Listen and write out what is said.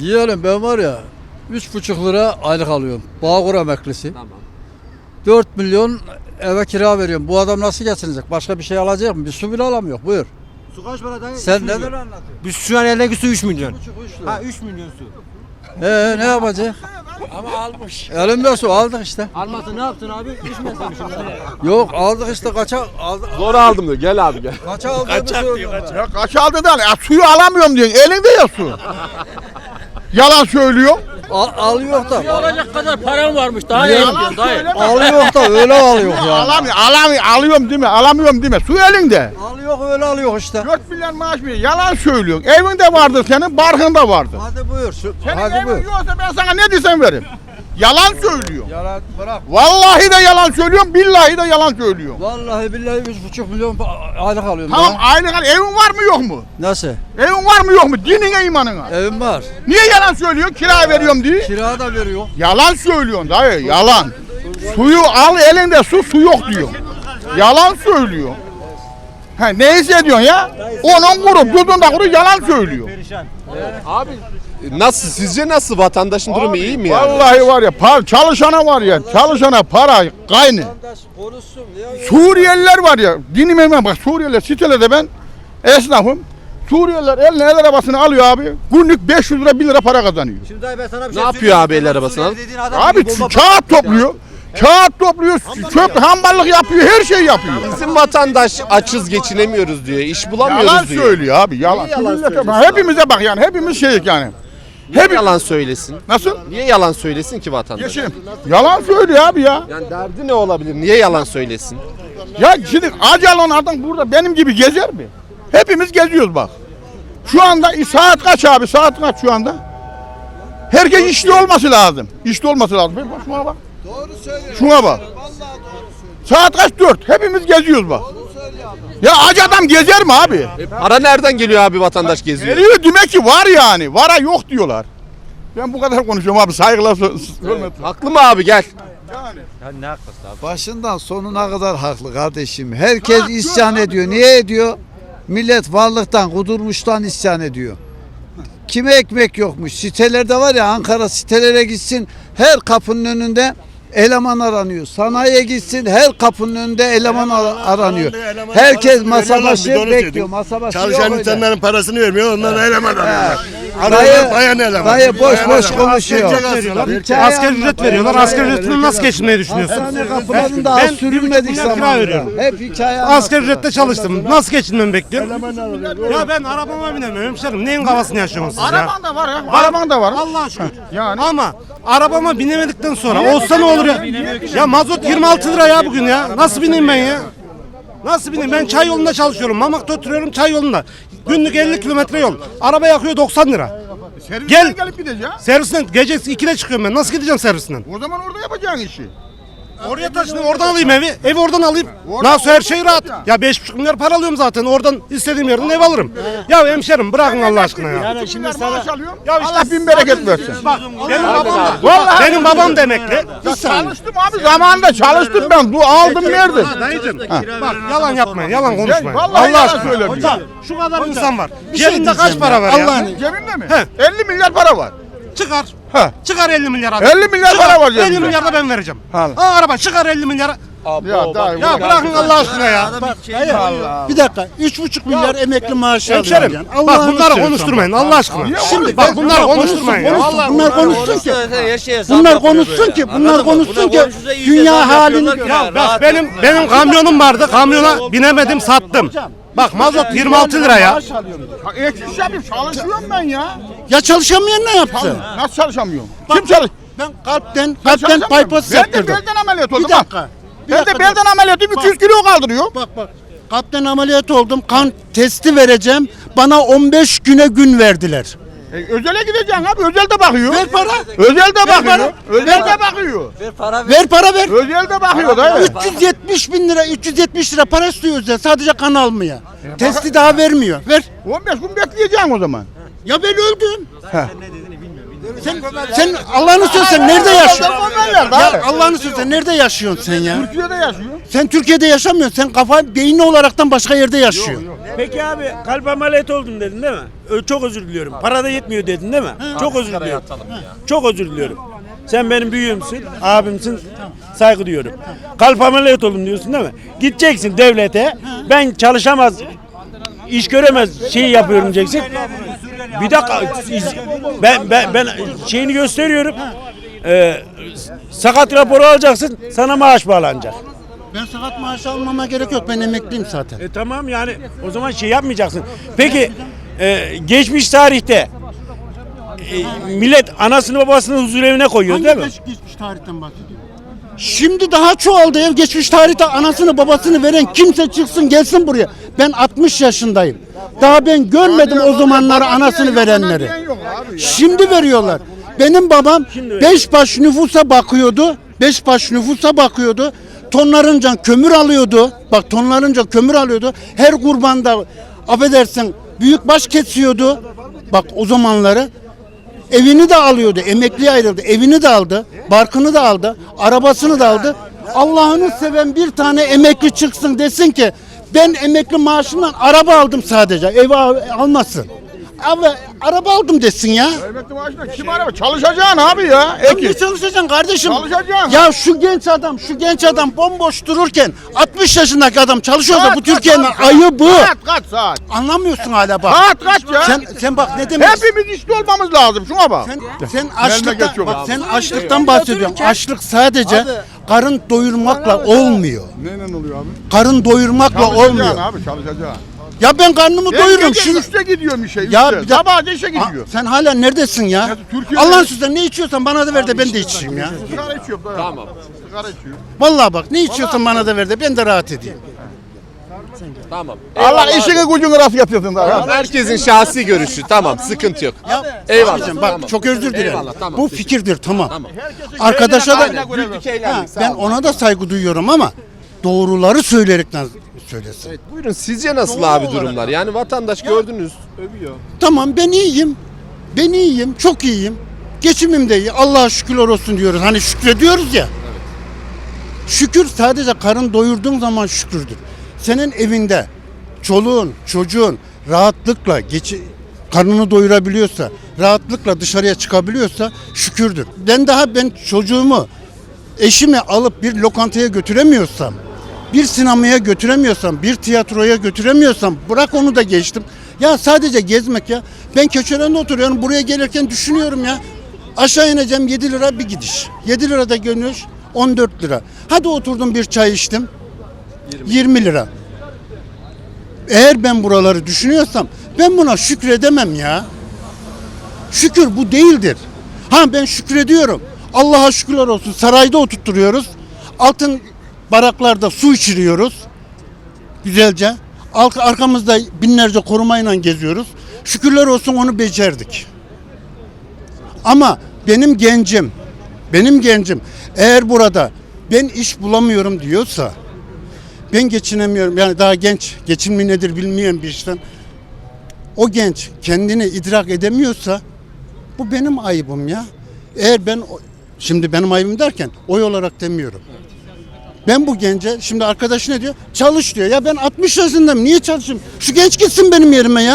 Yiyelim ben var ya üç buçuk lira aylık alıyorum. Bağkur emeklisi. Tamam. 4 milyon eve kira veriyorum. Bu adam nasıl geçinecek? Başka bir şey alacak mı? Bir su bile alamıyor. Buyur. Su kaç para dayı? Sen neden anlatıyorsun? Biz şu an eldeki su 3 milyon. Buçuk, üç lira. Ha 3 milyon su. Ee, ne yapacak? Ama almış. Elimde su aldık işte. Almasın ne yaptın abi? İçmesin şimdi. Yok aldık işte kaça aldık. Zor aldım diyor. Gel abi gel. Kaça aldığını söylüyorum. Ya kaç aldın ya suyu alamıyorum diyorsun. Elinde ya su. Yalan söylüyor. Al, alıyor da. Alacak kadar param varmış. Daha iyi Yalan diyorsun söyleme. Alıyor da öyle alıyor ya. Alamıyor, alamıyor, alıyorum değil mi? Alamıyorum değil mi? Su elinde. Alıyor öyle alıyor işte. 4 milyon maaş veriyor. Yalan söylüyorsun. Evinde vardır senin, barkında vardır. Hadi buyur. Şu, Senin hadi evin buyur. yoksa ben sana ne desem veririm. Yalan söylüyor. Yalan bırak. Vallahi de yalan söylüyorum, billahi de yalan söylüyorum. Vallahi billahi üç buçuk milyon aylık alıyorum. Tamam ya. aylık al. Evin var mı yok mu? Nasıl? Evin var mı yok mu? Dinine imanına. Evim var. Niye yalan söylüyor? Kira veriyorum diye. Kira da veriyor. Yalan söylüyorsun dayı, yalan. Suyu al elinde su, su yok diyor. Yalan söylüyor. Ha ne hissediyorsun ya? Onun kuru, da kuru yalan söylüyor. Abi nasıl sizce nasıl vatandaşın durumu iyi mi yani? Vallahi var ya, par, çalışana var ya, çalışana para kaynı. Suriyeliler var ya, dinime bak Suriyeliler sitelerde ben esnafım. Suriyeliler eline el arabasını alıyor abi. Günlük 500 lira 1 lira para kazanıyor. Şimdi dayı ben sana bir Ne şey yapıyor söyleyeyim. abi el arabasını alıp? Dediğin adam Abi gibi bomba kağıt topluyor. Kağıt topluyor, çöp hamballık yapıyor, her şey yapıyor. Bizim vatandaş açız geçinemiyoruz diyor. iş bulamıyoruz Yalan diyor. söylüyor abi yalan. Yalan millete söylüyorsun Hepimize bak yani hepimiz şeyik yani. Niye Hep yalan söylesin? nasıl? Niye yalan söylesin ki vatandaş? Geçelim. Yalan söylüyor abi ya. Yani derdi ne olabilir? Niye yalan söylesin? Ya şimdi acalon adam burada benim gibi gezer mi? Hepimiz geziyoruz bak. Şu anda saat kaç abi? Saat kaç şu anda? Herkes işte olması lazım. İşte olması lazım. Bak şuna bak. Doğru söylüyor. Şuna bak. Saat kaç? Dört. Hepimiz geziyoruz bak. Ya ac adam gezer mi abi? Para nereden geliyor abi vatandaş geziyor? Geliyor demek ki var yani. Vara yok diyorlar. Ben bu kadar konuşuyorum abi. Saygılar hürmet. Haklı mı abi gel. Başından sonuna kadar haklı kardeşim. Herkes isyan ediyor. Niye ediyor? Millet varlıktan, kudurmuştan isyan ediyor. Kime ekmek yokmuş? Sitelerde var ya Ankara sitelere gitsin her kapının önünde eleman aranıyor. Sanayiye gitsin her kapının önünde eleman ar- aranıyor. Herkes masa başı bekliyor. Masa başı Çalışan yok öyle. insanların parasını vermiyor, onlara eleman alıyorlar. Dayı, bayan eleman. dayı boş Bayan boş eleman. konuşuyor. Hikaye Asgari anlat. ücret veriyorlar. Asgari ücretle nasıl geçinmeyi düşünüyorsun? Hastane kapılarında Ben bir buçuk milyar kira zamanında. veriyorum. Hep hikaye Asgari ücretle çalıştım. Nasıl geçinmemi bekliyorum? Ya ben arabama binemiyorum hemşerim. Neyin kafasını yaşıyorsunuz siz ya? Araban da var ya. Araban da var. Allah şükür. Yani. Ama arabama binemedikten sonra olsa ne olur ya? Ya mazot 26 lira ya bugün ya. Nasıl bineyim ben ya? Nasıl bineyim? Ben çay yolunda çalışıyorum. Mamak'ta oturuyorum çay yolunda. Günlük 50 kilometre yol. Araba yakıyor 90 lira. Servisten Gel. gelip gideceğim. Servisinden gece 2'de çıkıyorum ben. Nasıl gideceğim servisinden? O zaman orada yapacağın işi. Oraya taşınayım oradan alayım evi. Evi oradan alayım. Oradan- Nasıl her şey rahat. Ya 5,5 milyar para alıyorum zaten. Oradan istediğim yerden ev alırım. Ya hemşerim bırakın Allah aşkına ya. Yani şimdi maaş alıyorum. Ya işte- Allah bin bereket versin. Bak benim babam da. Vallahi- Benim babam da emekli. Ya çalıştım abi zamanında çalıştım ben. Bu aldım verdim. Dayıcım bak yalan yapmayın. Yalan konuşmayın. vallahi Allah yalan aşkına. söylemiyorum. Hocam şu kadar insan var. bir şey Cebinde kaç para var ya? Allah'ın- Cebimde mi? He. 50 milyar para var. Çıkar. Ha. Çıkar 50 milyar abi. 50 milyar Çıkar. para var 50 cebimde. milyar da ben vereceğim. Al. Ha araba çıkar 50 milyara. Ya dayı. Ya bırakın Allah aşkına ya. Bir dakika. Üç buçuk milyar emekli maaşı Hemşerim alacaksın. bak bunları konuşturmayın Allah aşkına. Şimdi Bak bunları konuşturmayın ya. Konuşsun, Vallahi bunlar konuşsun ki. Bunlar konuşsun ki. Bunlar konuşsun ki. Dünya halini Ya ya, bak benim benim kamyonum vardı. Kamyona binemedim sattım. Bak mazot 26 lira ya. Ha, ek iş yapayım çalışıyorum ben ya. Ya çalışamayan ne yapsın? Nasıl çalışamıyorum? Kim çalış? Ben kalpten, kalpten bypass Ben de yaptırdım. belden ameliyat Bir oldum. dakika. bak. Bir Ben de dakika. belden ameliyatı 200 kilo kaldırıyor. Bak bak. Kalpten ameliyat oldum. Kan testi vereceğim. Bana 15 güne gün verdiler. E, özele gideceksin abi. Özel de bakıyor. Ver para. Özel de bakıyor. para. Özel Ver de bakıyor. Ver para ver. Ver para ver. Özel de bakıyor dayı. 370 bin lira, 370 lira para istiyor özel. Sadece kan almaya. Testi daha vermiyor. Ver. 15 gün bekleyeceksin o zaman. Ya ben öldüm. He. Sen, sen Allah'ını söylesen nerede yaşıyorsun? Ya. Allah'ını söylesen nerede yaşıyorsun sen ya? Türkiye'de yaşıyor. Sen Türkiye'de yaşamıyorsun. Sen kafa beyni olaraktan başka yerde yaşıyorsun. Peki abi kalp ameliyatı oldum dedin değil mi? Ö- Çok özür diliyorum. Para da yetmiyor dedin değil mi? Çok özür diliyorum. Çok özür diliyorum. Sen benim büyüğümsün, abimsin. Saygı duyuyorum. Kalp ameliyatı oldum diyorsun değil mi? Gideceksin devlete. Ben çalışamaz, iş göremez şeyi yapıyorum diyeceksin. Bir dakika iz- ben ben ben şeyini gösteriyorum. Ee, sakat raporu alacaksın. Sana maaş bağlanacak. Ben sakat maaşı almama gerek yok. Ben emekliyim zaten. E tamam yani o zaman şey yapmayacaksın. Peki e, geçmiş tarihte e, millet anasını babasını huzur evine koyuyor Hangi değil mi? geç- geçmiş tarihten bahsediyor? Şimdi daha çoğaldı ev geçmiş tarihte anasını babasını veren kimse çıksın gelsin buraya. Ben 60 yaşındayım. Daha ben görmedim o zamanları anasını verenleri. Şimdi veriyorlar. Benim babam beş baş nüfusa bakıyordu. Beş baş nüfusa bakıyordu. Tonlarınca kömür alıyordu. Bak tonlarınca kömür alıyordu. Her kurbanda affedersin büyük baş kesiyordu. Bak o zamanları. Evini de alıyordu. Emekli ayrıldı. Evini de aldı. Barkını da aldı. Arabasını da aldı. Allah'ını seven bir tane emekli çıksın desin ki ben emekli maaşımdan araba aldım sadece. Ev al- almasın. Abi araba aldım desin ya. Emekli maaşına kim araba? Çalışacaksın abi ya. Ya Eki. Ne çalışacaksın kardeşim? Çalışacaksın. Ya şu genç adam, şu genç adam bomboş dururken 60 yaşındaki adam çalışıyorsa bu Türkiye'nin ayıbı. Saat kaç saat? Anlamıyorsun hala bak. Saat kaç ya? Sen sen bak ne demek? Hepimiz işte olmamız lazım. Şuna bak. Sen, sen açlıktan, bak sen açlıktan bahsediyorsun. Açlık sadece karın doyurmakla olmuyor. Neyle oluyor abi? Karın doyurmakla Çalışacaksın olmuyor. abi çalışacaksın. Ya ben karnımı Ben doyururum. gece Şunu... üçte gidiyorum işe. Ya Ya bir dakika. Sabahca işe Aa, gidiyor. sen hala neredesin ya? Ya Türkiye'de- Allah'ın sözü ne içiyorsan bana da ver de ben de içeyim ya. Sigara içiyorum. da. Tamam. Sigara içiyorum. Vallahi bak ne içiyorsan bana da ver de ben de rahat edeyim. Tamam. Allah işini gücünü rast getirsin daha. Tamam, Herkesin şahsi görüşü. Tamam sıkıntı yok. Eyvallah. Abicim bak Tamam. çok özür dilerim. Eyvallah, tamam. Bu fikirdir tamam. Arkadaşa da Aynen, güldük, eğlendik, sağ ben olun. ona da saygı duyuyorum ama doğruları söyleyerekten söylesin. Buyurun sizce nasıl abi durumlar? Yani vatandaş gördünüz övüyor. Tamam ben iyiyim. Ben iyiyim. Çok iyiyim. Geçimim de iyi. Allah'a şükürler olsun diyoruz. Hani şükrediyoruz ya. Şükür sadece karın doyurduğun zaman şükürdür. Senin evinde çoluğun, çocuğun rahatlıkla geçi karnını doyurabiliyorsa, rahatlıkla dışarıya çıkabiliyorsa şükürdür. Ben daha ben çocuğumu, eşimi alıp bir lokantaya götüremiyorsam, bir sinemaya götüremiyorsam, bir tiyatroya götüremiyorsam bırak onu da geçtim. Ya sadece gezmek ya. Ben Köçeren'de oturuyorum. Buraya gelirken düşünüyorum ya. Aşağı ineceğim 7 lira bir gidiş. 7 lira da dönüş 14 lira. Hadi oturdum bir çay içtim. 20 lira. Eğer ben buraları düşünüyorsam ben buna şükredemem ya. Şükür bu değildir. Ha ben şükrediyorum. Allah'a şükürler olsun. Sarayda oturtturuyoruz. Altın baraklarda su içiriyoruz. Güzelce. Ar- Arkamızda binlerce korumayla geziyoruz. Şükürler olsun onu becerdik. Ama benim gencim, benim gencim eğer burada ben iş bulamıyorum diyorsa, ben geçinemiyorum yani daha genç, geçinme nedir bilmeyen bir işten o genç kendini idrak edemiyorsa bu benim ayıbım ya. Eğer ben şimdi benim ayıbım derken oy olarak demiyorum. Ben bu gence şimdi arkadaş ne diyor? Çalış diyor. Ya ben 60 yaşındayım. Niye çalışayım? Şu genç gitsin benim yerime ya.